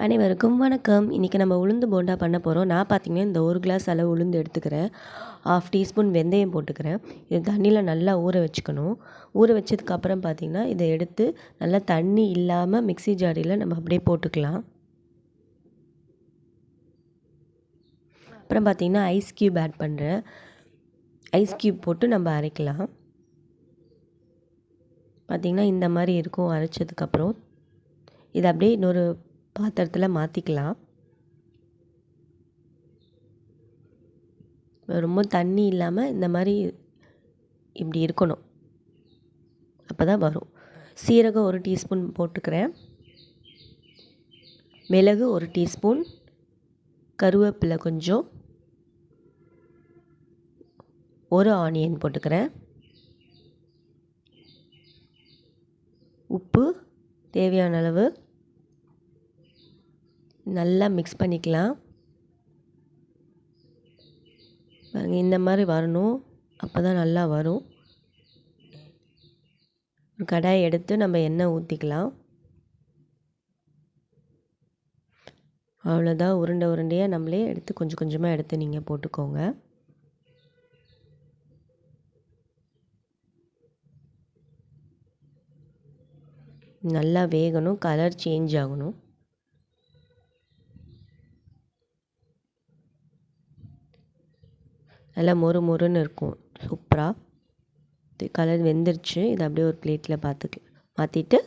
அனைவருக்கும் வணக்கம். இன்றைக்கி நம்ம உளுந்து போண்டா பண்ண போகிறோம் நான் பார்த்தீங்கன்னா இந்த ஒரு கிளாஸ் அளவு உளுந்து எடுத்துக்கிறேன். ஆஃப் டீஸ்பூன் வெந்தயம் போட்டுக்கிறேன். இது தண்ணியில் நல்லா ஊற வச்சுக்கணும். ஊற வச்சதுக்கப்புறம் பார்த்திங்கன்னா இதை எடுத்து நல்லா தண்ணி இல்லாமல் மிக்ஸி ஜாடியில் நம்ம அப்படியே போட்டுக்கலாம். அப்புறம் பார்த்திங்கன்னா ஐஸ் க்யூப் ஆட் பண்ணுறேன் ஐஸ் க்யூப் போட்டு நம்ம அரைக்கலாம். பார்த்திங்கன்னா இந்த மாதிரி இருக்கும். அரைச்சதுக்கப்புறம் இதை அப்படியே இன்னொரு பாத்திரத்தில் மாற்றிக்கலாம் ரொம்ப தண்ணி இல்லாமல் இந்த மாதிரி இப்படி இருக்கணும். அப்போ தான் வரும். சீரகம் ஒரு டீஸ்பூன் போட்டுக்கிறேன். மிளகு ஒரு டீஸ்பூன். கருவேப்பிலை கொஞ்சம். ஒரு ஆனியன் போட்டுக்கிறேன். உப்பு தேவையான அளவு. நல்லா மிக்ஸ் பண்ணிக்கலாம். இந்த மாதிரி வரணும். அப்போ தான் நல்லா வரும். ஒரு கடாயை எடுத்து நம்ம எண்ணெய் ஊற்றிக்கலாம் அவ்வளோதான் உருண்டை உருண்டையாக நம்மளே எடுத்து கொஞ்சம் கொஞ்சமாக எடுத்து நீங்கள் போட்டுக்கோங்க. நல்லா வேகணும் கலர் சேஞ்ச் ஆகணும். நல்லா மொறு மொறுன்னு இருக்கும். சூப்பராக கலர் வெந்துருச்சு. இதை அப்படியே ஒரு பிளேட்டில் பார்த்துக்க மாற்றிட்டு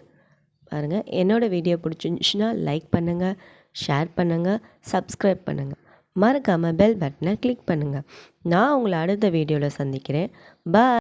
பாருங்கள் என்னோடய வீடியோ பிடிச்சிருந்துச்சுன்னா லைக் பண்ணுங்கள் ஷேர் பண்ணுங்கள் சப்ஸ்கிரைப் பண்ணுங்கள் மறக்காமல் பெல் பட்டனை கிளிக் பண்ணுங்கள் நான் உங்களை அடுத்த வீடியோவில் சந்திக்கிறேன். பாய்